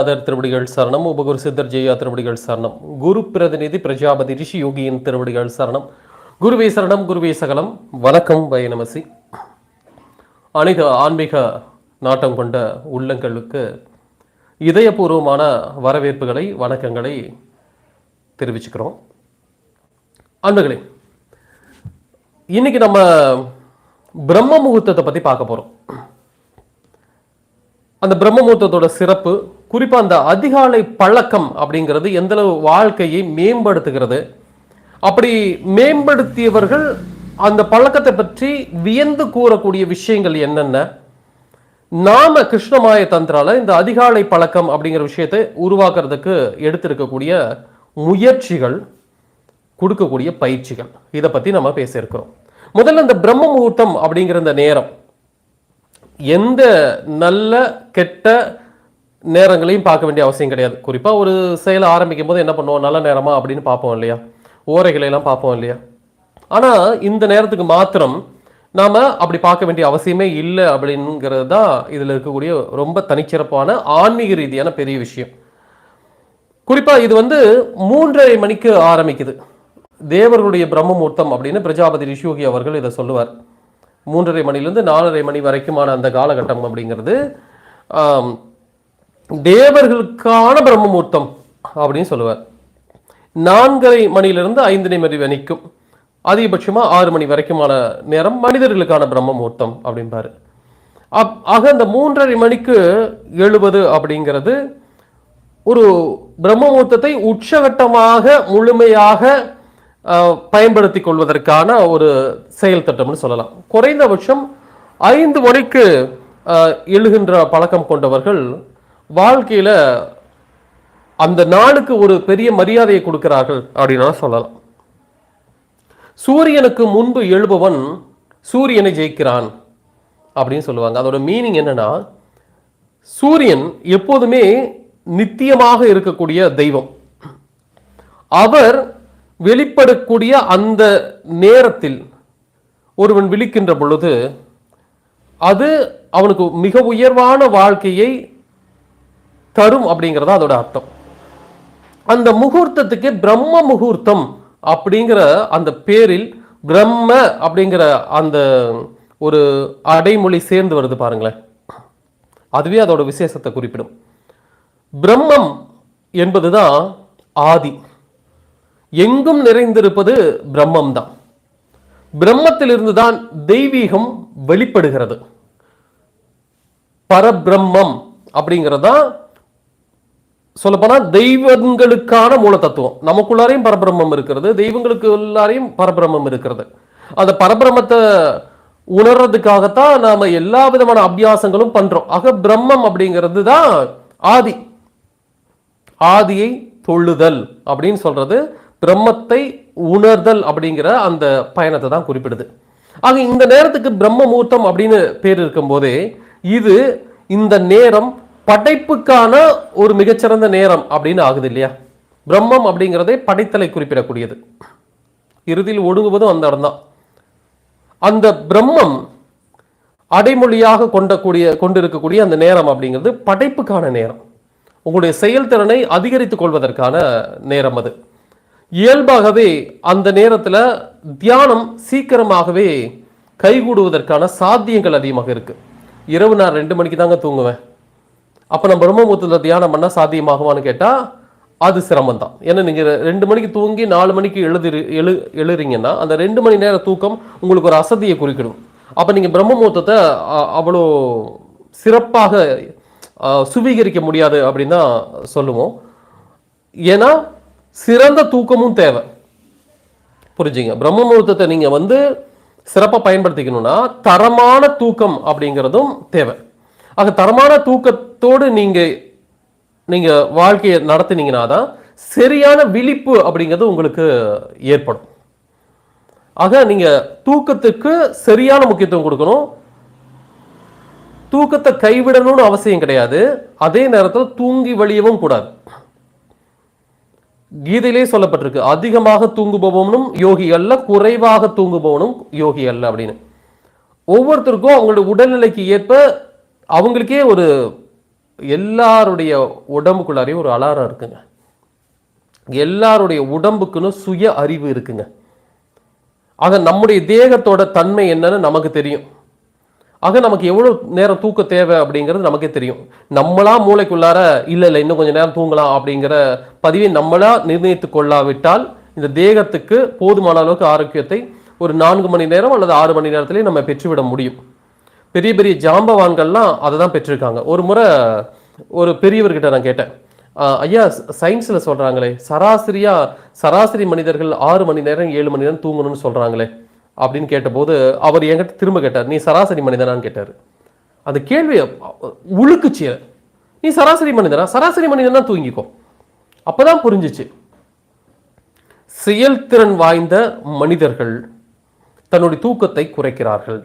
Other திருவடிகள் சரணம் உபகுரு சித்தர் ஜெயா திருவடிகள் சரணம். குரு பிரதிநிதி பிரஜாபதி ரிஷி யோகியின் திருவடிகள் சரணம். குருவே சரணம் குருவே சகலம். வணக்கம் வயநமசி அனைத்து ஆன்மீக நாட்டம் கொண்ட உள்ளங்களுக்கு இதயபூர்வமான வரவேற்புகளை வணக்கங்களை தெரிவிச்சுக்கிறோம். அன்புகளே இன்னைக்கு நம்ம பிரம்ம முகூர்த்தத்தை பற்றி பார்க்க போறோம். அந்த பிரம்ம முகூர்த்தத்தோட சிறப்பு குறிப்பாக அந்த அதிகாலை பழக்கம் அப்படிங்கிறது எந்தளவு வாழ்க்கையை மேம்படுத்துகிறது. அப்படி மேம்படுத்தியவர்கள் அந்த பழக்கத்தை பற்றி வியந்து கூறக்கூடிய விஷயங்கள் என்னென்ன? நாம கிருஷ்ணமாய தந்திரால இந்த அதிகாலை பழக்கம் அப்படிங்கிற விஷயத்தை உருவாக்குறதுக்கு எடுத்திருக்கக்கூடிய முயற்சிகள் கொடுக்கக்கூடிய பயிற்சிகள். இதை பற்றி நம்ம பேசியிருக்கிறோம். முதல்ல இந்த பிரம்ம முகூர்த்தம் அப்படிங்கிற இந்த நேரம். எந்த நல்ல கெட்ட நேரங்களையும் பார்க்க வேண்டிய அவசியம் கிடையாது. குறிப்பாக ஒரு செயலை ஆரம்பிக்கும் போது என்ன பண்ணுவோம்? நல்ல நேரமா அப்படின்னு பார்ப்போம் இல்லையா? ஓரைகளை எல்லாம் பார்ப்போம் இல்லையா? ஆனால் இந்த நேரத்துக்கு மாத்திரம் நாம் அப்படி பார்க்க வேண்டிய அவசியமே இல்லை அப்படிங்கிறது தான் இதில் இருக்கக்கூடிய ரொம்ப தனிச்சிறப்பான ஆன்மீக ரீதியான பெரிய விஷயம். குறிப்பாக இது வந்து மூன்றரை மணிக்கு ஆரம்பிக்குது. தேவர்களுடைய பிரம்மமூர்த்தம் அப்படின்னு பிரஜாபதி ரிஷோகி அவர்கள் இதை சொல்லுவார். மூன்றரை மணிலேருந்து நாலரை மணி வரைக்குமான அந்த காலகட்டம் அப்படிங்கிறது தேவர்களுக்கான பிரம்மமூர்த்தம் அப்படின்னு சொல்லுவார். நான்கரை மணியிலிருந்து ஐந்தரை மணி வரைக்கும் அதிகபட்சமாக ஆறு மணி வரைக்குமான நேரம் மனிதர்களுக்கான பிரம்மமூர்த்தம் அப்படிம்பாரு. அப் ஆக அந்த மூன்றரை மணிக்கு எழுபது அப்படிங்கிறது ஒரு பிரம்மமூர்த்தத்தை உச்சகட்டமாக முழுமையாக பயன்படுத்தி கொள்வதற்கான ஒரு செயல் திட்டம்னு சொல்லலாம். குறைந்தபட்சம் ஐந்து மணிக்கு எழுகின்ற பழக்கம் கொண்டவர்கள் வாழ்க்கையில அந்த நாளுக்கு ஒரு பெரிய மரியாதையை கொடுக்கிறார்கள் அப்படின்னா சொல்லலாம். சூரியனுக்கு முன்பு எழுபவன் சூரியனை ஜெயிக்கிறான் அப்படின்னு சொல்லுவாங்க. அதோட மீனிங் என்னன்னா சூரியன் எப்போதுமே நித்தியமாக இருக்கக்கூடிய தெய்வம். அவர் வெளிப்படக்கூடிய அந்த நேரத்தில் ஒருவன் விழிக்கின்ற பொழுது அது அவனுக்கு மிக உயர்வான வாழ்க்கையை தரும் அப்படிங்கிறது அதோட அர்த்தம். அந்த முகூர்த்தத்துக்கு பிரம்ம முகூர்த்தம் அப்படிங்கிற அந்த பேரில் பிரம்ம அப்படிங்கிற அந்த ஒரு அடைமொழி சேர்ந்து வருது பாருங்களேன். அதுவே அதோட விசேஷத்தை குறிப்பிடும். பிரம்மம் என்பதுதான் ஆதி. எங்கும் நிறைந்திருப்பது பிரம்மம் தான் பிரம்மத்திலிருந்து தான் தெய்வீகம் வெளிப்படுகிறது. பரபிரம்மம் அப்படிங்கிறதான் சொல்லப்போனால் தெய்வங்களுக்கான மூல தத்துவம் நமக்குள்ளாரையும் பரபிரம்மம் இருக்கிறது தெய்வங்களுக்கு உள்ளாரையும் பரபிரம்மம் இருக்கிறது. அந்த பரபிரமத்தை உணர்றதுக்காகத்தான் நாம எல்லா விதமான அபியாசங்களும் பண்றோம். ஆக பிரம்மம் அப்படிங்கிறது தான் ஆதி. ஆதியை தொழுதல் அப்படின்னு சொல்றது பிரம்மத்தை உணர்தல் அப்படிங்கிற அந்த பயணத்தை தான் குறிப்பிடுது. ஆக இந்த நேரத்துக்கு பிரம்ம முகூர்த்தம் அப்படின்னு பேர் இருக்கும்போதே இது இந்த நேரம் படைப்புக்கான ஒரு மிகச்சிறந்த நேரம் அப்படின்னு ஆகுது இல்லையா? பிரம்மம் அப்படிங்கிறதே படைத்தலை குறிப்பிடக்கூடியது. இறுதியில் ஒடுங்குவதும் அந்த இடம்தான். அந்த பிரம்மம் அடைமொழியாக கொண்டக்கூடிய கொண்டிருக்கக்கூடிய அந்த நேரம் அப்படிங்கிறது படைப்புக்கான நேரம். உங்களுடைய செயல்திறனை அதிகரித்துக் கொள்வதற்கான நேரம் அது. இயல்பாகவே அந்த நேரத்தில் தியானம் சீக்கிரமாகவே கைகூடுவதற்கான சாத்தியங்கள் அதிகமாக இருக்குது இரவு நான் ரெண்டு மணிக்கு தாங்க தூங்குவேன். அப்போ நம்ம பிரம்மபுத்திரத்தில் தியானம் பண்ணால் சாத்தியமாகுமான்னு கேட்டால் அது சிரமம் தான் ஏன்னா நீங்கள் ரெண்டு மணிக்கு தூங்கி நாலு மணிக்கு எழுதி எழு எழுறீங்கன்னா அந்த ரெண்டு மணி நேர தூக்கம் உங்களுக்கு ஒரு அசதியை குறிக்கிடும். அப்போ நீங்கள் பிரம்மமுகூர்த்தத்தை அவ்வளோ சிறப்பாக சுவீகரிக்க முடியாது அப்படின்னு தான் சொல்லுவோம். ஏன்னா சிறந்த தூக்கமும் தேவை. புரிஞ்சுங்க? பிரம்ம முகூர்த்தத்தை நீங்கள் வந்து சிறப்பாக பயன்படுத்திக்கணும்னா தரமான தூக்கம் அப்படிங்கிறதும் தேவை. ஆக தரமான தூக்கத்தோடு நீங்கள் நீங்கள் வாழ்க்கையை நடத்துனீங்கன்னா தான் சரியான விழிப்பு அப்படிங்கிறது உங்களுக்கு ஏற்படும். ஆக நீங்கள் தூக்கத்துக்கு சரியான முக்கியத்துவம் கொடுக்கணும். தூக்கத்தை கைவிடணும்னு அவசியம் கிடையாது. அதே நேரத்தில் தூங்கி வழியவும் கூடாது. கீதையிலே சொல்லப்பட்டிருக்கு அதிகமாக தூங்குபவனும் யோகி அல்ல குறைவாக தூங்குபவனும் யோகி அல்ல அப்படின்னு. ஒவ்வொருத்தருக்கும் அவங்களுடைய உடல்நிலைக்கு ஏற்ப அவங்களுக்கே ஒரு எல்லாருடைய உடம்புக்குள்ளாரையும் ஒரு அலாரம் இருக்குங்க. எல்லாருடைய உடம்புக்குன்னு சுய அறிவு இருக்குங்க. ஆக நம்முடைய தேகத்தோட தன்மை என்னன்னு நமக்கு தெரியும். ஆக நமக்கு எவ்வளோ நேரம் தூக்க தேவை அப்படிங்கிறது நமக்கே தெரியும். நம்மளா மூளைக்குள்ளார இல்லை இல்லை இன்னும் கொஞ்சம் நேரம் தூங்கலாம் அப்படிங்கிற பதிவை நம்மளா நிர்ணயித்து கொள்ளாவிட்டால் இந்த தேகத்துக்கு போதுமான அளவுக்கு ஆரோக்கியத்தை ஒரு நான்கு மணி நேரம் அல்லது ஆறு மணி நேரத்திலே நம்ம பெற்றுவிட முடியும். பெரிய பெரிய ஜாம்பவான்கள்லாம் அதை தான் பெற்றிருக்காங்க. ஒரு முறை ஒரு பெரியவர்கிட்ட நான் கேட்டேன். ஐயா சயின்ஸில் சொல்கிறாங்களே சராசரியா சராசரி மனிதர்கள் ஆறு மணி நேரம் ஏழு மணி நேரம் தூங்கணும்னு சொல்கிறாங்களே அப்படின்னு கேட்டபோது அவர் என்கிட்ட திரும்ப கேட்டார். நீ சராசரி மனிதனான்னு கேட்டார். அந்த கேள்வியை உழுக்குச்சு. நீ சராசரி மனிதனா? சராசரி மனிதனா தூங்கிக்கோ. அப்போதான் புரிஞ்சுச்சு. செயல்திறன் வாய்ந்த மனிதர்கள் தன்னுடைய தூக்கத்தை குறைக்கிறார்கள்.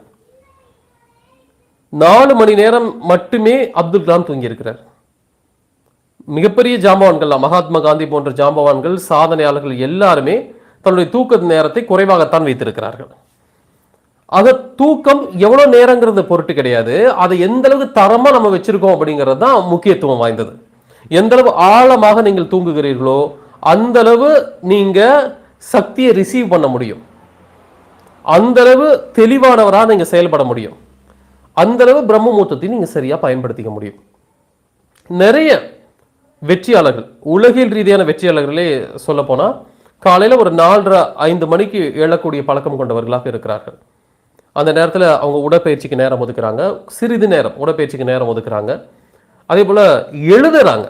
நாலு மணி நேரம் மட்டுமே அப்துல் கலாம் தூங்கியிருக்கிறார். மிகப்பெரிய ஜாம்பவான்கள் மகாத்மா காந்தி போன்ற ஜாம்பவான்கள் சாதனையாளர்கள் எல்லாருமே தன்னுடைய தூக்க நேரத்தை குறைவாகத்தான் வைத்திருக்கிறார்கள். அதை தூக்கம் எவ்வளவு நேரங்கிறது பொருட்டு கிடையாது. அதை எந்த அளவுக்கு தரமா நம்ம வச்சிருக்கோம் அப்படிங்கிறது தான் முக்கியத்துவம் வாய்ந்தது. எந்த அளவு ஆழமாக நீங்கள் தூங்குகிறீர்களோ அந்த அளவு நீங்க சக்தியை ரிசீவ் பண்ண முடியும். அந்த அளவு தெளிவானவராக நீங்க செயல்பட முடியும். அந்தளவு பிரம்ம பிரம்மமூர்த்தத்தை நீங்கள் சரியாக பயன்படுத்திக்க முடியும். நிறைய வெற்றியாளர்கள் உலகில் ரீதியான வெற்றியாளர்களே சொல்ல காலையில் ஒரு நாலரை ஐந்து மணிக்கு எழக்கூடிய பழக்கம் கொண்டவர்களாக இருக்கிறார்கள். அந்த நேரத்தில் அவங்க உடற்பயிற்சிக்கு நேரம் ஒதுக்குறாங்க. சிறிது நேரம் உடற்பயிற்சிக்கு நேரம் ஒதுக்குறாங்க. அதே போல் எழுதுறாங்க.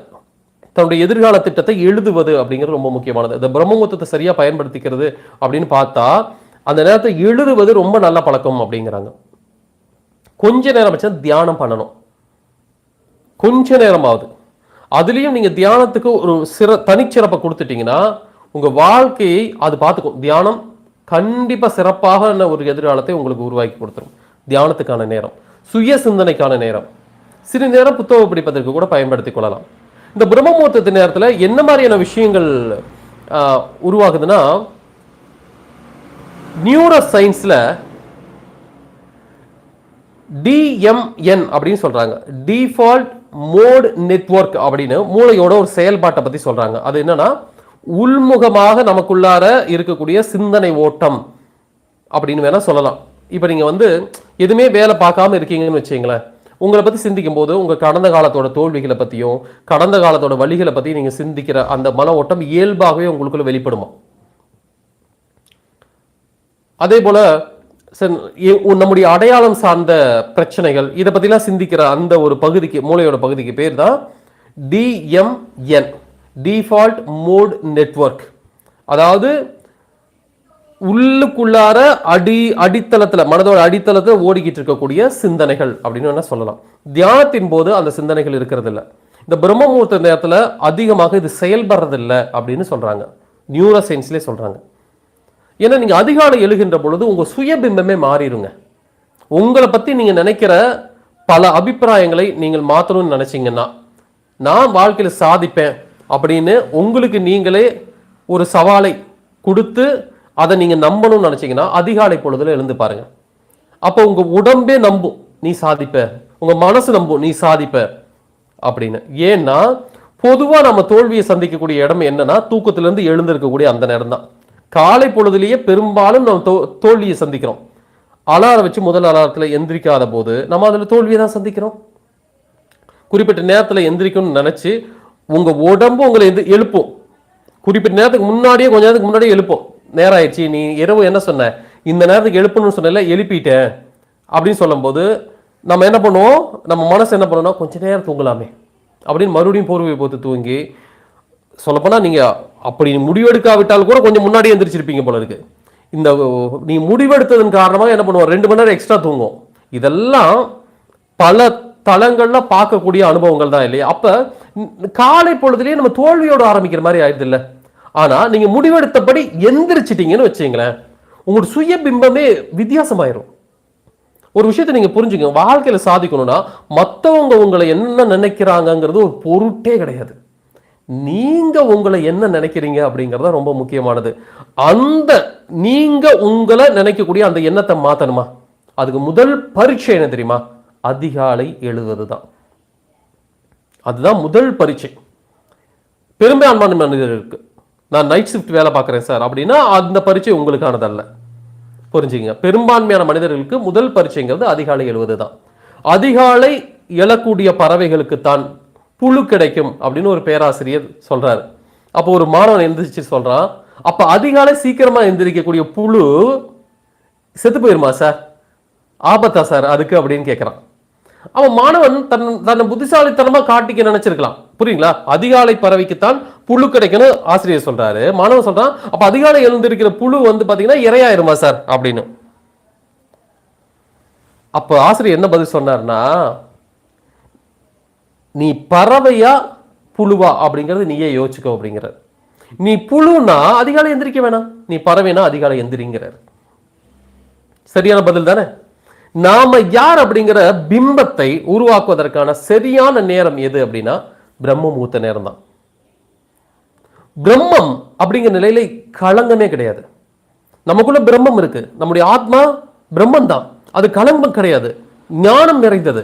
தன்னுடைய எதிர்கால திட்டத்தை எழுதுவது அப்படிங்கிறது ரொம்ப முக்கியமானது. இந்த பிரம்மமுத்தத்தை சரியாக பயன்படுத்திக்கிறது அப்படின்னு பார்த்தா அந்த நேரத்தை எழுதுவது ரொம்ப நல்ல பழக்கம் அப்படிங்கிறாங்க. கொஞ்ச நேரம் வச்சா தியானம் பண்ணணும். கொஞ்ச நேரமாவது. அதுலேயும் நீங்கள் தியானத்துக்கு ஒரு சிற தனிச்சிறப்பை கொடுத்துட்டீங்கன்னா உங்கள் வாழ்க்கையை அது பார்த்துக்கும். தியானம் கண்டிப்பாக சிறப்பாக ஒரு எதிர்காலத்தை உங்களுக்கு உருவாக்கி கொடுத்துரும். தியானத்துக்கான நேரம். சுய சிந்தனைக்கான நேரம். சிறு நேரம் புத்தகம் படிப்பதற்கு கூட பயன்படுத்திக் கொள்ளலாம். இந்த பிரம்மமூர்த்தத்து நேரத்தில் என்ன மாதிரியான விஷயங்கள் உருவாகுதுன்னா நியூரோ சயின்ஸில் டிஎம்என் அப்படின்னு சொல்றாங்க. டிஃபால்ட் மோட் நெட்வொர்க் அப்படின்னு மூளையோட ஒரு செயல்பாட்டை பத்தி சொல்றாங்க. அது என்னன்னா உள்முகமாக நமக்குள்ளார இருக்கக்கூடிய சிந்தனை ஓட்டம் அப்படின்னு வேணா சொல்லலாம். இப்போ நீங்க வந்து எதுவுமே வேலை பார்க்காம இருக்கீங்கன்னு வச்சுங்களேன் உங்களை பற்றி சிந்திக்கும் போது உங்கள் கடந்த காலத்தோட தோல்விகளை பற்றியும் கடந்த காலத்தோட வழிகளை பற்றி நீங்கள் சிந்திக்கிற அந்த மன ஓட்டம் இயல்பாகவே உங்களுக்குள்ள வெளிப்படுமா? அதே போல சார் நம்முடைய அடையாளம் சார்ந்த பிரச்சனைகள் இதை பற்றிலாம் சிந்திக்கிற அந்த ஒரு பகுதிக்கு மூளையோட பகுதிக்கு பேர் தான் டிஎம்என் டிஃபால்ட் மோட் நெட்வொர்க் அதாவது உள்ளுக்குள்ளார அடி அடித்தளத்தில் மனதோட அடித்தளத்தில் ஓடிக்கிட்டு இருக்கக்கூடிய சிந்தனைகள் அப்படின்னு வேணால் சொல்லலாம். தியானத்தின் போது அந்த சிந்தனைகள் இருக்கிறதில்ல. இந்த பிரம்ம முகூர்த்த அதிகமாக இது செயல்படுறதில்லை அப்படின்னு சொல்கிறாங்க நியூரோ சயின்ஸ்லேயே சொல்கிறாங்க ஏன்னா நீங்கள் அதிகாலை எழுகின்ற பொழுது உங்கள் சுயபிம்பமே மாறிடுங்க உங்களை பற்றி நீங்கள் நினைக்கிற பல அபிப்பிராயங்களை நீங்கள் மாற்றணும்னு நினச்சிங்கன்னா நான் வாழ்க்கையில் சாதிப்பேன் அப்படின்னு உங்களுக்கு நீங்களே ஒரு சவாலை கொடுத்து அதை நீங்கள் நம்பணும்னு நினச்சிங்கன்னா அதிகாலை பொழுதில் எழுந்து பாருங்கள் அப்போ உங்கள் உடம்பே நம்பும் நீ சாதிப்ப. உங்கள் மனசு நம்பும் நீ சாதிப்ப அப்படின்னு. ஏன்னா பொதுவாக நம்ம தோல்வியை சந்திக்கக்கூடிய இடம் என்னன்னா தூக்கத்திலேருந்து எழுந்திருக்கக்கூடிய அந்த நேரம் தான் காலை பொழுதுலேயே பெரும்பாலும் நம்ம தோ- தோல்வியை சந்திக்கிறோம். அலாரம் வச்சு முதல் அலாரத்தில் எந்திரிக்காத போது நம்ம அதில் தோல்வியை தான் சந்திக்கிறோம். குறிப்பிட்ட நேரத்தில் எந்திரிக்கணும்னு நினச்சி உங்கள் உடம்பு உங்களை எது எழுப்பும். குறிப்பிட்ட நேரத்துக்கு முன்னாடியே கொஞ்ச நேரத்துக்கு முன்னாடியே எழுப்போம். நேரம் ஆயிடுச்சு நீ இரவு என்ன சொன்ன? இந்த நேரத்துக்கு எழுப்பணும்னு சொன்னல எழுப்பிட்டேன். அப்படின்னு சொல்லும்போது நம்ம என்ன பண்ணுவோம்? நம்ம மனசு என்ன பண்ணுவோம்னா கொஞ்ச நேரம் தூங்கலாமே. அப்படின்னு மறுபடியும் போர்வை போத்து தூங்கி சொல்லப்போனால் நீங்கள் அப்படி முடிவெடுக்காவிட்டால் கூட கொஞ்சம் முன்னாடி எந்திரிச்சிருப்பீங்க போல இருக்கு. இந்த நீ முடிவெடுத்ததன் காரணமாக என்ன பண்ணுவோம்? ரெண்டு மணி நேரம் எக்ஸ்ட்ரா தூங்கும் இதெல்லாம் பல தளங்களில் பார்க்கக்கூடிய அனுபவங்கள் தான் இல்லையா? அப்போ காலை பொழுதுலேயே நம்ம தோல்வியோட ஆரம்பிக்கிற மாதிரி ஆயிடுது இல்லை ஆனால் நீங்கள் முடிவெடுத்தபடி எந்திரிச்சிட்டிங்கன்னு வச்சுங்களேன் உங்களோட சுய பிம்பமே வித்தியாசமாயிரும். ஒரு விஷயத்தை நீங்கள் புரிஞ்சுக்கங்க. வாழ்க்கையில் சாதிக்கணும்னா மற்றவங்க உங்களை என்ன நினைக்கிறாங்கங்கிறது ஒரு பொருட்டே கிடையாது. நீங்க உங்களை என்ன நினைக்கிறீங்க அப்படிங்கிறத ரொம்ப முக்கியமானது. அந்த நீங்க உங்களை நினைக்கக்கூடிய அந்த எண்ணத்தை மாத்தணுமா? அதுக்கு முதல் பரீட்சை என்ன தெரியுமா? அதிகாலை எழுவது தான் அதுதான் முதல் பரீட்சை. பெரும்பான்மையான மனிதர்களுக்கு நான் நைட் ஷிஃப்ட் வேலை பார்க்குறேன் சார். அப்படின்னா அந்த பரீட்சை உங்களுக்கானதல்ல. புரிஞ்சுங்க பெரும்பான்மையான மனிதர்களுக்கு முதல் பரீட்சைங்கிறது அதிகாலை எழுவது தான் அதிகாலை எழக்கூடிய பறவைகளுக்கு தான் புழு கிடைக்கும் அப்படின்னு ஒரு பேராசிரியர் சொல்றாரு. அப்போ ஒரு மாணவன் எந்திரிச்சு சொல்றான் அப்ப அதிகாலை சீக்கிரமா எந்திரிக்கக்கூடிய புழு செத்து போயிருமா சார்? ஆபத்தா சார் அதுக்கு அப்படின்னு கேட்குறான் அவன் மாணவன் தன் தன்னை புத்திசாலித்தனமா காட்டிக்க நினைச்சிருக்கலாம். புரியுங்களா? அதிகாலை பறவைக்குத்தான் புழு கிடைக்கணும் ஆசிரியர் சொல்றாரு. மாணவன் சொல்றான் அப்ப அதிகாலை எழுந்திருக்கிற புழு வந்து பாத்தீங்கன்னா இரையாயிருமா சார் அப்படின்னு. அப்ப ஆசிரியர் என்ன பதில் சொன்னார்னா நீ பறவையா புழுவா அப்படிங்கிறது நீயே யோசிச்சுக்கோ அப்படிங்கிறார். நீ புழுனா அதிகாலை எந்திரிக்க வேணாம். நீ பறவைனா அதிகாலை எந்திரிங்கிறார். சரியான பதில் தானே? நாம யார் அப்படிங்கிற பிம்பத்தை உருவாக்குவதற்கான சரியான நேரம் எது அப்படின்னா பிரம்மமூர்த்த நேரம் தான் பிரம்மம் அப்படிங்கிற நிலையில களங்கமே கிடையாது. நமக்குள்ள பிரம்மம் இருக்கு. நம்முடைய ஆத்மா பிரம்மம் தான் அது களங்கம் கிடையாது. ஞானம் நிறைந்தது.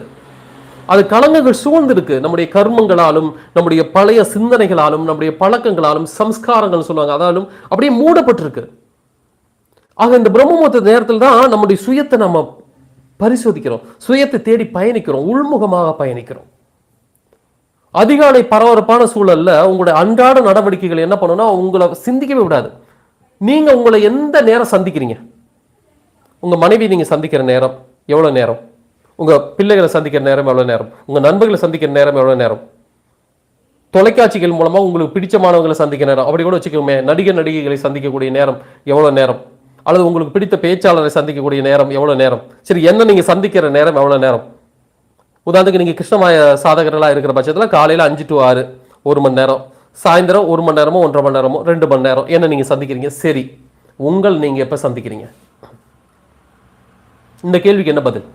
அது கலங்கங்கள் சூழ்ந்திருக்கு. நம்முடைய கர்மங்களாலும் நம்முடைய பழைய சிந்தனைகளாலும் நம்முடைய பழக்கங்களாலும் சம்ஸ்காரங்கள் சொல்லுவாங்க. அதாலும் அப்படியே மூடப்பட்டிருக்கு. ஆக இந்த பிரம்மமுகூர்த்த நேரத்தில் தான் நம்முடைய சுயத்தை நம்ம பரிசோதிக்கிறோம். சுயத்தை தேடி பயணிக்கிறோம். உள்முகமாக பயணிக்கிறோம். அதிகாலை பரபரப்பான சூழல்ல உங்களுடைய அன்றாட நடவடிக்கைகள் என்ன பண்ணணும்னா உங்களை சிந்திக்கவே விடாது. நீங்க உங்களை எந்த நேரம் சந்திக்கிறீங்க? உங்க மனைவி நீங்க சந்திக்கிற நேரம் எவ்வளவு நேரம்? உங்கள் பிள்ளைகளை சந்திக்கிற நேரம் எவ்வளோ நேரம்? உங்கள் நண்பர்களை சந்திக்கிற நேரம் எவ்வளோ நேரம்? தொலைக்காட்சிகள் மூலமாக உங்களுக்கு பிடிச்சமானவங்களை சந்திக்க நேரம். அப்படி கூட வச்சுக்கோமே நடிகர் நடிகைகளை சந்திக்கக்கூடிய நேரம் எவ்வளோ நேரம்? அல்லது உங்களுக்கு பிடித்த பேச்சாளரை சந்திக்கக்கூடிய நேரம் எவ்வளோ நேரம்? சரி என்ன நீங்கள் சந்திக்கிற நேரம் எவ்வளோ நேரம்? உதாரணத்துக்கு நீங்கள் கிருஷ்ணமாய சாதகர்களாக இருக்கிற பட்சத்தில் காலையில் அஞ்சு டு ஆறு ஒரு மணி நேரம். சாயந்தரம் ஒரு மணி நேரமோ ஒன்றரை மணி நேரமோ ரெண்டு மணி நேரம். என்ன நீங்கள் சந்திக்கிறீங்க? சரி உங்கள் நீங்கள் எப்போ சந்திக்கிறீங்க? இந்த கேள்விக்கு என்ன பதில்?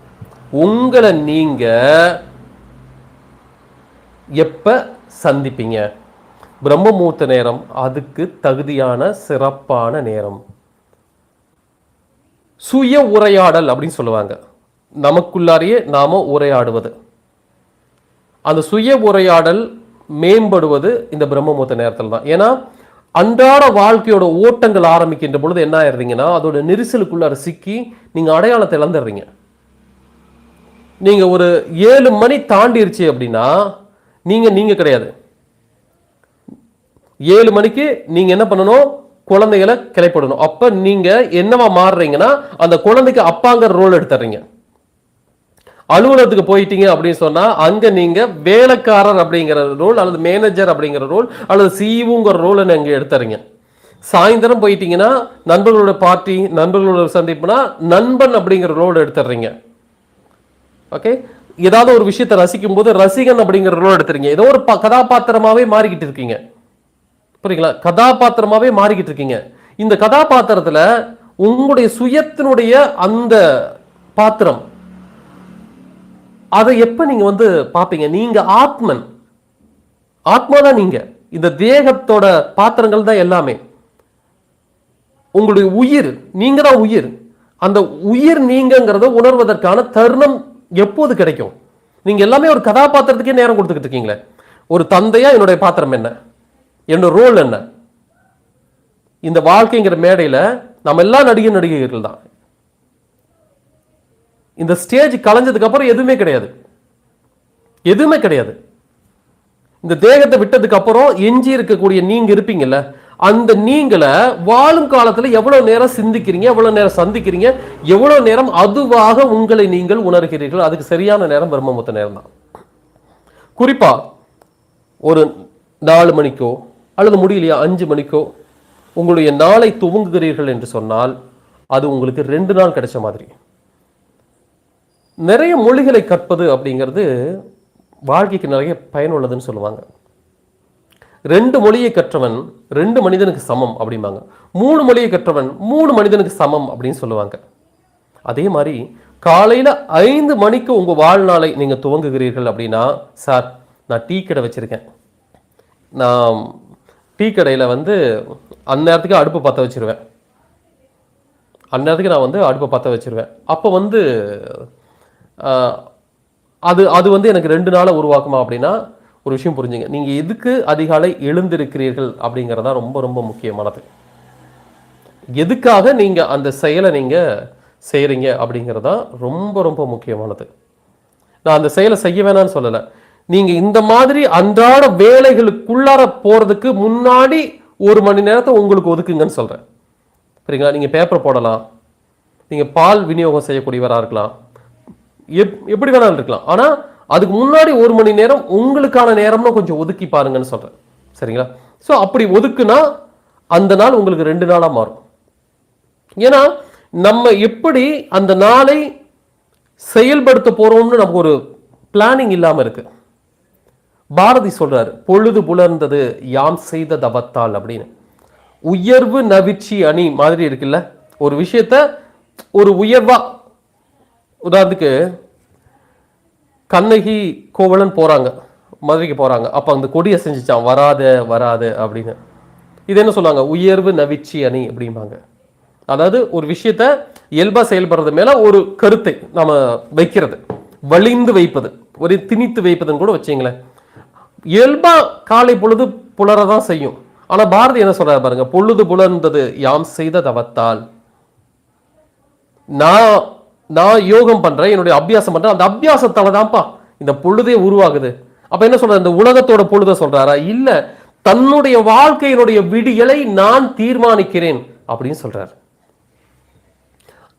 உங்களை நீங்க எப்ப சந்திப்பீங்க? பிரம்மமூர்த்த நேரம் அதுக்கு தகுதியான சிறப்பான நேரம். சுய உரையாடல் அப்படின்னு சொல்லுவாங்க. நமக்குள்ளாரையே நாம உரையாடுவது. அந்த சுய உரையாடல் மேம்படுவது இந்த பிரம்மமுகூர்த்த நேரத்தில் தான். ஏன்னா அன்றாட வாழ்க்கையோட ஓட்டங்கள் ஆரம்பிக்கின்ற பொழுது என்ன ஆயிடுறீங்கன்னா அதோட நெரிசலுக்குள்ளார சிக்கி நீங்க அடையாளத்தை இழந்துடுறீங்க. நீங்கள் ஒரு ஏழு மணி தாண்டிருச்சு அப்படின்னா நீங்கள் நீங்கள் கிடையாது. ஏழு மணிக்கு நீங்கள் என்ன பண்ணணும்? குழந்தைகளை கிளைப்படணும். அப்போ நீங்கள் என்னவா மாறுறீங்கன்னா அந்த குழந்தைக்கு அப்பாங்கிற ரோல் எடுத்துறீங்க. அலுவலகத்துக்கு போயிட்டீங்க அப்படின்னு சொன்னால் அங்கே நீங்கள் வேலைக்காரர் அப்படிங்கிற ரோல் அல்லது மேனேஜர் அப்படிங்கிற ரோல் அல்லது சிஇஓங்கிற ரோலை நீங்கள் எடுத்துறீங்க. சாயந்தரம் போயிட்டீங்கன்னா நண்பர்களோட பார்ட்டி நண்பர்களோட சந்திப்புனா நண்பன் அப்படிங்கிற ரோல் எடுத்துடுறீங்க ஓகே ஏதாவது ஒரு விஷயத்தை ரசிக்கும் போது ரசிகன் அப்படிங்கிற ரோல் எடுத்துறீங்க. ஏதோ ஒரு கதாபாத்திரமாவே மாறிக்கிட்டு இருக்கீங்க. புரியுங்களா? கதாபாத்திரமாவே மாறிக்கிட்டு இருக்கீங்க. இந்த கதாபாத்திரத்துல உங்களுடைய சுயத்தினுடைய அந்த பாத்திரம் அதை எப்ப நீங்க வந்து பாப்பீங்க நீங்க ஆத்மன். ஆத்மா தான் நீங்க. இந்த தேகத்தோட பாத்திரங்கள் தான் எல்லாமே. உங்களுடைய உயிர் நீங்க தான் உயிர். அந்த உயிர் நீங்கங்கிறத உணர்வதற்கான தருணம் எப்போது கிடைக்கும்? நீங்க எல்லாமே ஒரு கதாபாத்திரத்துக்கே நேரம் கொடுத்துக்கிட்டு இருக்கீங்களே. ஒரு தந்தையா என்னுடைய பாத்திரம் என்ன? என்னோட ரோல் என்ன? இந்த வாழ்க்கைங்கிற மேடையில நம்ம எல்லா நடிகை நடிகைகள் தான். இந்த ஸ்டேஜ் கலைஞ்சதுக்கு அப்புறம் எதுவுமே கிடையாது. எதுவுமே கிடையாது. இந்த தேகத்தை விட்டதுக்கு அப்புறம் எஞ்சி இருக்கக்கூடிய நீங்க இருப்பீங்கல்ல அந்த நீங்களை வாழும் காலத்துல எவ்வளவு நேரம் சிந்திக்கிறீங்க எவ்வளவு நேரம் சந்திக்கிறீங்க எவ்வளவு நேரம் அதுவாக உங்களை நீங்கள் உணர்கிறீர்கள்? அதுக்கு சரியான நேரம் பிரம்மமுத்த நேரம் தான் குறிப்பா ஒரு நாலு மணிக்கோ அல்லது முடியலையா அஞ்சு மணிக்கோ உங்களுடைய நாளை துவங்குகிறீர்கள் என்று சொன்னால் அது உங்களுக்கு ரெண்டு நாள் கிடைச்ச மாதிரி. நிறைய மொழிகளை கற்பது அப்படிங்கிறது வாழ்க்கைக்கு நிறைய பயனுள்ளதுன்னு சொல்லுவாங்க. ரெண்டு மொழியை கற்றவன் ரெண்டு மனிதனுக்கு சமம் அப்படிம்பாங்க. மூணு மொழியை கற்றவன் மூணு மனிதனுக்கு சமம் அப்படின்னு சொல்லுவாங்க. அதே மாதிரி காலையில் ஐந்து மணிக்கு உங்கள் வாழ்நாளை நீங்கள் துவங்குகிறீர்கள் அப்படின்னா சார் நான் டீ கடை வச்சுருக்கேன். நான் டீ கடையில் வந்து அந்நேரத்துக்கு அடுப்பு பற்ற வச்சுருவேன். அந்நேரத்துக்கு நான் வந்து அடுப்பை பற்ற வச்சுருவேன். அப்போ வந்து அது அது வந்து எனக்கு ரெண்டு நாளை உருவாக்குமா அப்படின்னா ஒரு விஷயம் புரிஞ்சுங்க. நீங்கள் எதுக்கு அதிகாலை எழுந்திருக்கிறீர்கள் அப்படிங்கிறதா ரொம்ப ரொம்ப முக்கியமானது. எதுக்காக நீங்கள் அந்த செயலை நீங்கள் செய்கிறீங்க அப்படிங்கிறதா ரொம்ப ரொம்ப முக்கியமானது. நான் அந்த செயலை செய்ய வேணாம்னு சொல்லலை. நீங்கள் இந்த மாதிரி அன்றாட வேலைகளுக்குள்ளார போகிறதுக்கு முன்னாடி ஒரு மணி நேரத்தை உங்களுக்கு ஒதுக்குங்கன்னு சொல்கிறேன் சரிங்களா நீங்கள் பேப்பர் போடலாம். நீங்கள் பால் விநியோகம் செய்யக்கூடியவராக இருக்கலாம். எப் எப்படி வேணாலும் இருக்கலாம். ஆனால் அதுக்கு முன்னாடி ஒரு மணி நேரம் உங்களுக்கான நேரம்னு கொஞ்சம் ஒதுக்கி பாருங்கன்னு சொல்கிறேன் சரிங்களா? ஸோ அப்படி ஒதுக்குனா அந்த நாள் உங்களுக்கு ரெண்டு நாளாக மாறும். ஏன்னா நம்ம எப்படி அந்த நாளை செயல்படுத்த போகிறோம்னு நமக்கு ஒரு பிளானிங் இல்லாமல் இருக்குது பாரதி சொல்கிறார் பொழுது புலர்ந்தது யாம் செய்த தவத்தால் அப்படின்னு. உயர்வு நவிச்சி அணி மாதிரி இருக்குல்ல? ஒரு விஷயத்த ஒரு உயர்வா உதாரணத்துக்கு கண்ணகி கோவலன் போகிறாங்க மதுரைக்கு போகிறாங்க அப்போ அந்த கொடியை செஞ்சிச்சான் வராத வராத அப்படின்னு. இது என்ன சொல்லுவாங்க? உயர்வு நவிச்சி அணி அப்படிம்பாங்க. அதாவது ஒரு விஷயத்த இயல்பா செயல்படுறது மேல ஒரு கருத்தை நாம வைக்கிறது. வலிந்து வைப்பது. ஒரு திணித்து வைப்பதுன்னு கூட வச்சீங்களேன். இயல்பா காலை பொழுது புலரதான் செய்யும். ஆனா பாரதி என்ன சொல்றாரு பாருங்க? பொழுது புலர்ந்தது யாம் செய்த தவத்தால். நான் நான் யோகம் பண்ணுறேன் என்னுடைய அபியாசம் பண்ணுறேன் அந்த அபியாசத்தால் தான்ப்பா இந்த பொழுதே உருவாகுது. அப்போ என்ன சொல்கிறார் இந்த உலகத்தோட பொழுதை சொல்கிறாரா இல்லை தன்னுடைய வாழ்க்கையினுடைய விடியலை நான் தீர்மானிக்கிறேன் அப்படின்னு சொல்கிறார்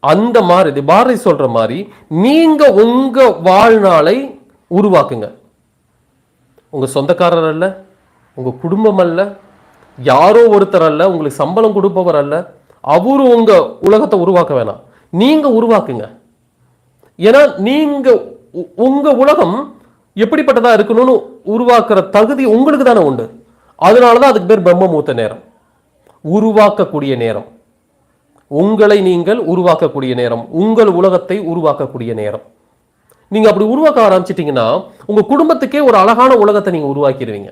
அந்த மாதிரி இது பாரதி சொல்ற மாதிரி நீங்க உங்க வாழ்நாளை உருவாக்குங்க. உங்க சொந்தக்காரர் அல்ல உங்க குடும்பம் அல்ல யாரோ ஒருத்தர் அல்ல உங்களுக்கு சம்பளம் கொடுப்பவர் அல்ல அவரு உங்க உலகத்தை உருவாக்க வேணாம். நீங்க உருவாக்குங்க. ஏன்னா நீங்க உங்க உலகம் எப்படிப்பட்டதா இருக்கணும்னு உருவாக்குற தகுதி உங்களுக்கு தானே உண்டு. அதனாலதான் அதுக்கு பேர் பிரம்மமூர்த்த நேரம். உருவாக்கக்கூடிய நேரம். உங்களை நீங்கள் உருவாக்கக்கூடிய நேரம். உங்கள் உலகத்தை உருவாக்கக்கூடிய நேரம். நீங்க அப்படி உருவாக்க ஆரம்பிச்சிட்டிங்கன்னா உங்க குடும்பத்துக்கே ஒரு அழகான உலகத்தை நீங்க உருவாக்கிடுவீங்க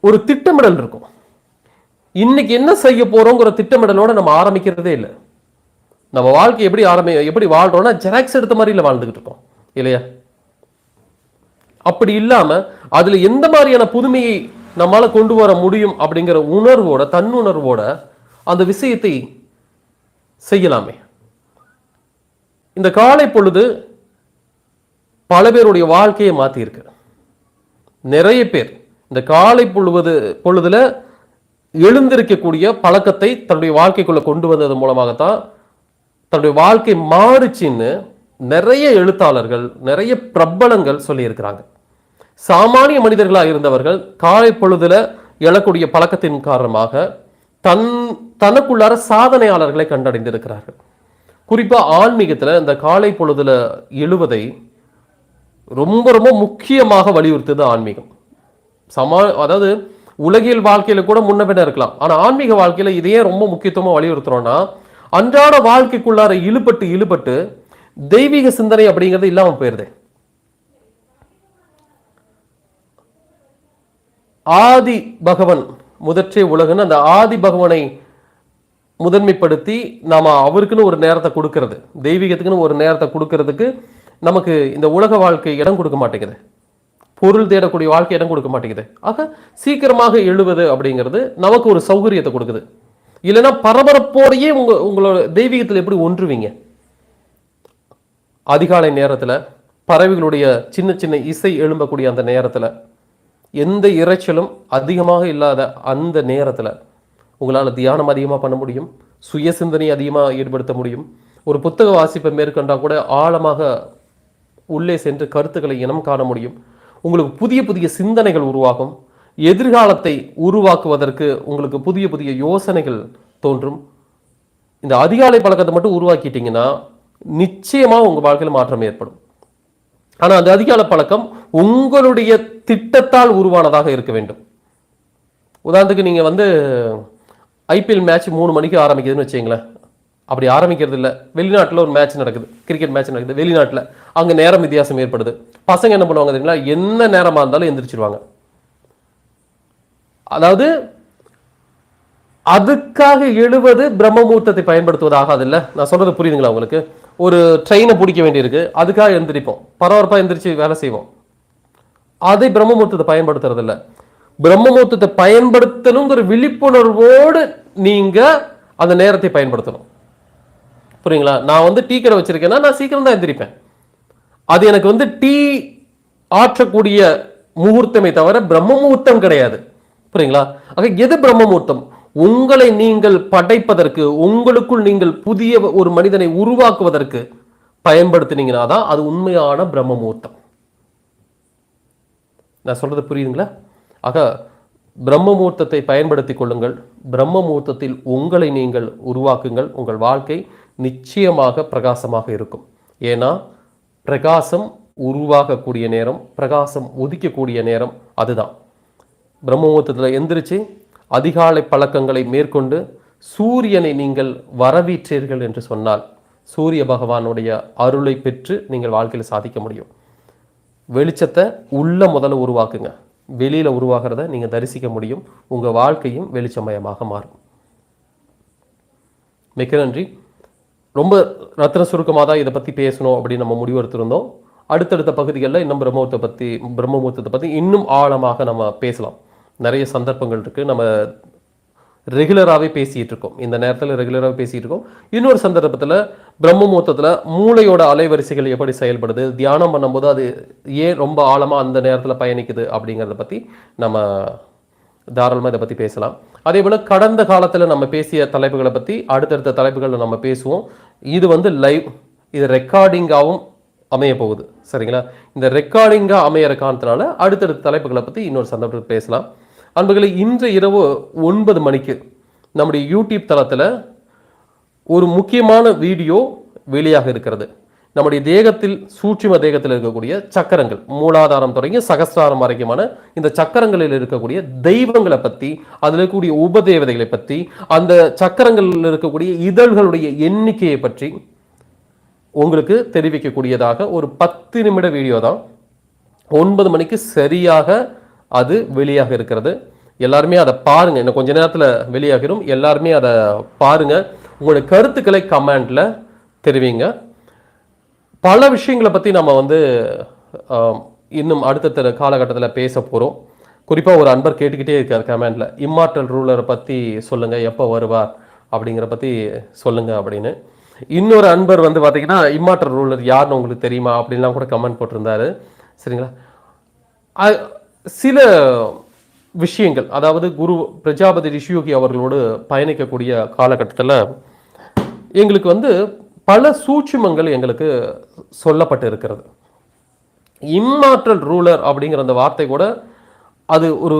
ஒரு திட்டமிடல் இருக்கும். இன்னைக்கு என்ன செய்ய போறோங்கிற திட்டமிடலோட நம்ம ஆரம்பிக்கிறதே இல்லை. நம்ம வாழ்க்கை எப்படி ஆரம்பி எப்படி வாழ்கிறோன்னா ஜெராக்ஸ் எடுத்த மாதிரி இல்லை வாழ்ந்துகிட்டு இருக்கோம். இல்லையா? அப்படி இல்லாமல் அதில் எந்த மாதிரியான புதுமையை நம்மளால் கொண்டு வர முடியும் அப்படிங்கிற உணர்வோட தன்னுணர்வோட அந்த விஷயத்தை செய்யலாமே. இந்த காலை பொழுது பல பேருடைய வாழ்க்கையை மாற்றியிருக்கு நிறைய பேர் இந்த காலை பொழுது பொழுதுல எழுந்திருக்கக்கூடிய பழக்கத்தை தன்னுடைய வாழ்க்கைக்குள்ளே கொண்டு வந்தது மூலமாகத்தான் தன்னுடைய வாழ்க்கை மாறுச்சுன்னு நிறைய எழுத்தாளர்கள் நிறைய பிரபலங்கள் சொல்லியிருக்கிறாங்க. சாமானிய மனிதர்களாக இருந்தவர்கள் காலை பொழுதுல எழக்கூடிய பழக்கத்தின் காரணமாக தன் தனக்குள்ளார சாதனையாளர்களை கண்டடைந்திருக்கிறார்கள். குறிப்பாக ஆன்மீகத்துல இந்த காலை பொழுதுல எழுவதை ரொம்ப ரொம்ப முக்கியமாக வலியுறுத்துது ஆன்மீகம். சமா அதாவது உலகியல் வாழ்க்கையில கூட முன்ன பின்ன இருக்கலாம். ஆனால் ஆன்மீக வாழ்க்கையில இதையே ரொம்ப முக்கியத்துவமா வலியுறுத்துறோம்னா அன்றாட வாழ்க்கைக்குள்ளார இழுபட்டு இழுபட்டு தெய்வீக சிந்தனை அப்படிங்கிறது இல்லாம போயிருது. ஆதி பகவன் முதற்றே உலகன்னு அந்த ஆதி பகவனை முதன்மைப்படுத்தி நாம அவருக்குன்னு ஒரு நேரத்தை கொடுக்கறது. தெய்வீகத்துக்குன்னு ஒரு நேரத்தை கொடுக்கறதுக்கு நமக்கு இந்த உலக வாழ்க்கை இடம் கொடுக்க மாட்டேங்குது. பொருள் தேடக்கூடிய வாழ்க்கை இடம் கொடுக்க மாட்டேங்குது. ஆக சீக்கிரமாக எழுவது அப்படிங்கிறது நமக்கு ஒரு சௌகரியத்தை கொடுக்குது. இல்லைன்னா பரபரப்போடையே உங்க உங்களோட தெய்வீகத்தில் எப்படி ஒன்றுவீங்க? அதிகாலை நேரத்தில் பறவைகளுடைய சின்ன சின்ன இசை எழும்பக்கூடிய அந்த நேரத்தில் எந்த இரைச்சலும் அதிகமாக இல்லாத அந்த நேரத்தில் உங்களால் தியானம் அதிகமாக பண்ண முடியும் சுய சிந்தனை அதிகமாக ஈடுபடுத்த முடியும். ஒரு புத்தக வாசிப்பை மேற்கொண்டால் கூட ஆழமாக உள்ளே சென்று கருத்துக்களை இனம் காண முடியும். உங்களுக்கு புதிய புதிய சிந்தனைகள் உருவாகும். எதிர்காலத்தை உருவாக்குவதற்கு உங்களுக்கு புதிய புதிய யோசனைகள் தோன்றும். இந்த அதிகாலை பழக்கத்தை மட்டும் உருவாக்கிட்டீங்கன்னா நிச்சயமாக உங்கள் வாழ்க்கையில் மாற்றம் ஏற்படும். ஆனால் அந்த அதிகாலை பழக்கம் உங்களுடைய திட்டத்தால் உருவானதாக இருக்க வேண்டும். உதாரணத்துக்கு நீங்கள் வந்து ஐபிஎல் மேட்ச் மூணு மணிக்கு ஆரம்பிக்குதுன்னு வச்சிங்களேன் அப்படி ஆரம்பிக்கிறது இல்லை. வெளிநாட்டில் ஒரு மேட்ச் நடக்குது. கிரிக்கெட் மேட்ச் நடக்குது வெளிநாட்டில். அங்கே நேரம் வித்தியாசம் ஏற்படுது. பசங்க என்ன பண்ணுவாங்க தெரியுங்களா? என்ன நேரமாக இருந்தாலும் எந்திரிச்சிருவாங்க. அதாவது அதுக்காக எழுவது பிரம்மமூர்த்தத்தை பயன்படுத்துவது ஆகாதுல்ல நான் சொல்றது புரியுதுங்களா உங்களுக்கு? ஒரு ட்ரெயினை பிடிக்க வேண்டியிருக்கு. அதுக்காக எந்திரிப்போம் பரபரப்பாக எந்திரிச்சு வேலை செய்வோம். அதை பிரம்மமூர்த்தத்தை பயன்படுத்துறது இல்லை. பிரம்மமூர்த்தத்தை பயன்படுத்தணுங்கிற விழிப்புணர்வோடு நீங்க அந்த நேரத்தை பயன்படுத்தணும். புரியுங்களா? நான் வந்து டீ கடை வச்சிருக்கேன்னா நான் சீக்கிரம் தான் எந்திரிப்பேன். அது எனக்கு வந்து டீ ஆற்றக்கூடிய முகூர்த்தமே தவிர பிரம்ம முகூர்த்தம் கிடையாது. புரியுங்களா? ஆக எது பிரம்மமூர்த்தம்? உங்களை நீங்கள் படைப்பதற்கு உங்களுக்குள் நீங்கள் புதிய ஒரு மனிதனை உருவாக்குவதற்கு பயன்படுத்தினீங்கன்னா தான் அது உண்மையான பிரம்மமூர்த்தம். நான் சொல்றது புரியுதுங்களா? ஆக பிரம்மமூர்த்தத்தை பயன்படுத்தி பயன்படுத்திக் கொள்ளுங்கள். பிரம்மமூர்த்தத்தில் உங்களை நீங்கள் உருவாக்குங்கள். உங்கள் வாழ்க்கை நிச்சயமாக பிரகாசமாக இருக்கும். ஏன்னா பிரகாசம் உருவாகக்கூடிய நேரம் பிரகாசம் உதிக்கக்கூடிய நேரம் அதுதான். பிரம்ம முகூர்த்தத்தில் எந்திரிச்சு அதிகாலை பழக்கங்களை மேற்கொண்டு சூரியனை நீங்கள் வரவீற்றீர்கள் என்று சொன்னால் சூரிய பகவானுடைய அருளை பெற்று நீங்கள் வாழ்க்கையில் சாதிக்க முடியும். வெளிச்சத்தை உள்ள முதல்ல உருவாக்குங்க. வெளியில் உருவாகிறத நீங்கள் தரிசிக்க முடியும். உங்கள் வாழ்க்கையும் வெளிச்சமயமாக மாறும். மிக்க நன்றி. ரொம்ப ரத்ன சுருக்கமாக தான் இதை பற்றி பேசணும் அப்படின்னு நம்ம முடிவெடுத்திருந்தோம். அடுத்தடுத்த பகுதிகளில் இன்னும் பிரம்மத்தை பற்றி பிரம்மமுகூர்த்தத்தை பற்றி இன்னும் ஆழமாக நம்ம பேசலாம். நிறைய சந்தர்ப்பங்கள் இருக்குது நம்ம ரெகுலராகவே பேசிகிட்டு இருக்கோம். இந்த நேரத்தில் ரெகுலராகவே பேசிகிட்டு இருக்கோம். இன்னொரு சந்தர்ப்பத்தில் பிரம்ம முகூர்த்தத்தில் மூளையோட அலைவரிசைகள் எப்படி செயல்படுது? தியானம் பண்ணும்போது அது ஏன் ரொம்ப ஆழமாக அந்த நேரத்தில் பயணிக்குது அப்படிங்கிறத பற்றி நம்ம தாராளமாக இதை பற்றி பேசலாம். அதே போல் கடந்த காலத்தில் நம்ம பேசிய தலைப்புகளை பற்றி அடுத்தடுத்த தலைப்புகளில் நம்ம பேசுவோம். இது வந்து லைவ் இது ரெக்கார்டிங்காகவும் அமைய போகுது. சரிங்களா? இந்த ரெக்கார்டிங்காக அமையிற காரணத்தினால அடுத்தடுத்த தலைப்புகளை பற்றி இன்னொரு சந்தர்ப்பத்தில் பேசலாம். அன்புகளை இன்று இரவு ஒன்பது மணிக்கு நம்முடைய யூடியூப் தளத்தில் ஒரு முக்கியமான வீடியோ வெளியாக இருக்கிறது. நம்முடைய தேகத்தில் சூட்சும தேகத்தில் இருக்கக்கூடிய சக்கரங்கள் மூலாதாரம் தொடங்கி சகஸ்ராரம் வரைக்குமான இந்த சக்கரங்களில் இருக்கக்கூடிய தெய்வங்களை பற்றி அதில் இருக்கக்கூடிய உபதேவதைகளை பற்றி அந்த சக்கரங்களில் இருக்கக்கூடிய இதழ்களுடைய எண்ணிக்கையை பற்றி உங்களுக்கு தெரிவிக்கக்கூடியதாக ஒரு பத்து நிமிட வீடியோ தான். ஒன்பது மணிக்கு சரியாக அது வெளியாக இருக்கிறது. எல்லாருமே அதை பாருங்கள் இன்னும் கொஞ்ச நேரத்தில் வெளியாகிடும் எல்லாருமே அதை பாருங்கள் உங்களுடைய கருத்துக்களை கமெண்டில் தெரிவிங்க. பல விஷயங்களை பற்றி நம்ம வந்து இன்னும் அடுத்த காலகட்டத்தில் பேச போகிறோம் குறிப்பாக ஒரு அன்பர் கேட்டுக்கிட்டே இருக்கார் கமெண்டில். இம்மார்டல் ரூலரை பற்றி சொல்லுங்கள் எப்போ வருவார்? அப்படிங்கிற பற்றி சொல்லுங்கள் அப்படின்னு. இன்னொரு அன்பர் வந்து பார்த்தீங்கன்னா இம்மார்டல் ரூலர் யாருன்னு உங்களுக்கு தெரியுமா? அப்படின்லாம் கூட கமெண்ட் போட்டிருந்தாரு. சரிங்களா? சில விஷயங்கள் அதாவது குரு பிரஜாபதி ரிஷியோகி அவர்களோடு பயணிக்கக்கூடிய காலகட்டத்தில் எங்களுக்கு வந்து பல சூட்சுமங்கள் எங்களுக்கு சொல்லப்பட்டு இருக்கிறது. இம்மாற்றல் ரூலர் அப்படிங்கிற அந்த வார்த்தை கூட அது ஒரு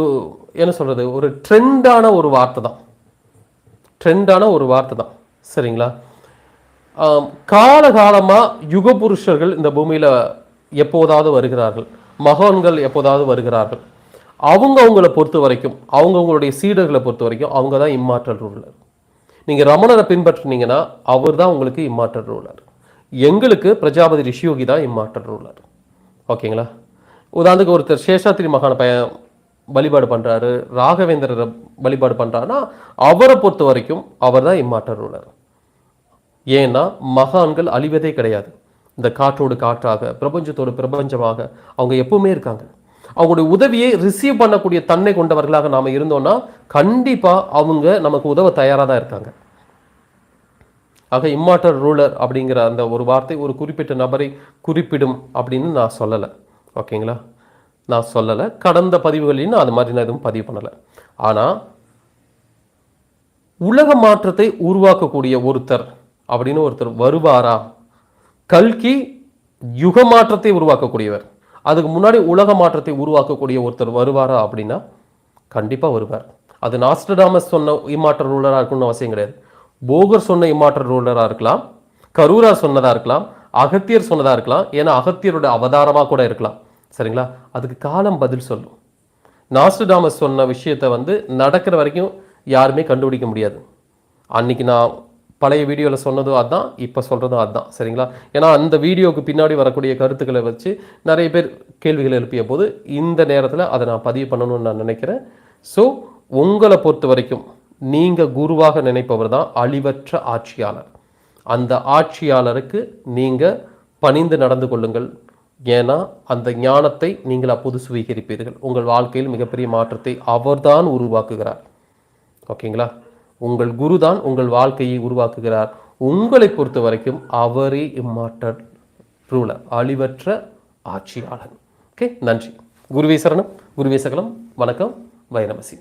என்ன சொல்கிறது ஒரு ட்ரெண்டான ஒரு வார்த்தை தான். ட்ரெண்டான ஒரு வார்த்தை தான். சரிங்களா? காலகாலமாக யுகபுருஷர்கள் இந்த பூமியில் எப்போதாவது வருகிறார்கள். மகான்கள் எப்போதாவது வருகிறார்கள். அவங்க அவங்கள பொறுத்த வரைக்கும் அவங்க அவங்களுடைய சீடர்களை பொறுத்த வரைக்கும் அவங்க தான் இம்மாற்றல் ரூலர். நீங்கள் ரமணரை பின்பற்றினீங்கன்னா அவர் தான் உங்களுக்கு இம்மாற்றல் ரூலர். எங்களுக்கு பிரஜாபதி ரிஷியோகி தான் இம்மாற்றல் ரூலர். ஓகேங்களா? உதாரணத்துக்கு ஒருத்தர் சேஷாத்திரி மகான பய வழிபாடு பண்ணுறாரு ராகவேந்திரரை வழிபாடு பண்ணுறாருன்னா அவரை பொறுத்த வரைக்கும் அவர் தான் இம்மாற்றல் ரூலர். ஏன்னா மகான்கள் அழிவதே கிடையாது. இந்த காற்றோடு காற்றாக பிரபஞ்சத்தோடு பிரபஞ்சமாக அவங்க எப்பவுமே இருக்காங்க. அவங்களுடைய உதவியை ரிசீவ் பண்ணக்கூடிய தன்மை கொண்டவர்களாக நாம் இருந்தோம்னா கண்டிப்பாக அவங்க நமக்கு உதவ தயாராக தான் இருக்காங்க. ஆக இம்மாட்டர் ரூலர் அப்படிங்கிற அந்த ஒரு வார்த்தை ஒரு குறிப்பிட்ட நபரை குறிப்பிடும் அப்படின்னு நான் சொல்லலை. ஓகேங்களா நான் சொல்லலை. கடந்த பதிவுகளிலும் அது மாதிரி நான் எதுவும் பதிவு பண்ணலை. ஆனால் உலக மாற்றத்தை உருவாக்கக்கூடிய ஒருத்தர் அப்படின்னு ஒருத்தர் வருவாரா? கல்கி யுக மாற்றத்தை உருவாக்கக்கூடியவர். அதுக்கு முன்னாடி உலக மாற்றத்தை உருவாக்கக்கூடிய ஒருத்தர் வருவாரா அப்படின்னா கண்டிப்பாக வருவார். அது நாஸ்டடாமஸ் சொன்ன இம்மாற்ற ரூலராக இருக்கணும்னு அவசியம் கிடையாது. போகர் சொன்ன இம்மாற்ற ரூலராக இருக்கலாம் கரூரா சொன்னதாக இருக்கலாம் அகத்தியர் சொன்னதாக இருக்கலாம் ஏன்னா அகத்தியரோட அவதாரமாக கூட இருக்கலாம். சரிங்களா? அதுக்கு காலம் பதில் சொல்லும். நாஸ்டடாமஸ் சொன்ன விஷயத்தை வந்து நடக்கிற வரைக்கும் யாருமே கண்டுபிடிக்க முடியாது. அன்னைக்கு நான் பழைய வீடியோவில் சொன்னதும் அதுதான் இப்போ சொல்கிறதும் அதுதான் சரிங்களா? ஏன்னா அந்த வீடியோவுக்கு பின்னாடி வரக்கூடிய கருத்துக்களை வச்சு நிறைய பேர் கேள்விகள் எழுப்பிய போது இந்த நேரத்தில் அதை நான் பதிவு பண்ணணும்னு நான் நினைக்கிறேன். ஸோ உங்களை பொறுத்த வரைக்கும் நீங்கள் குருவாக நினைப்பவர் தான் அழிவற்ற ஆட்சியாளர். அந்த ஆட்சியாளருக்கு நீங்கள் பணிந்து நடந்து கொள்ளுங்கள். ஏன்னா அந்த ஞானத்தை நீங்கள் அப்போது சுவீகரிப்பீர்கள். உங்கள் வாழ்க்கையில் மிகப்பெரிய மாற்றத்தை அவர்தான் உருவாக்குகிறார். ஓகேங்களா? உங்கள் குரு தான் உங்கள் வாழ்க்கையை உருவாக்குகிறார். உங்களை பொறுத்த வரைக்கும் அவரே இம்மார்டர் ரூலர் அழிவற்ற ஆட்சியாளன் ஓகே நன்றி. குருவே சரணம். குருவே சகலம். வணக்கம். வைரமசி.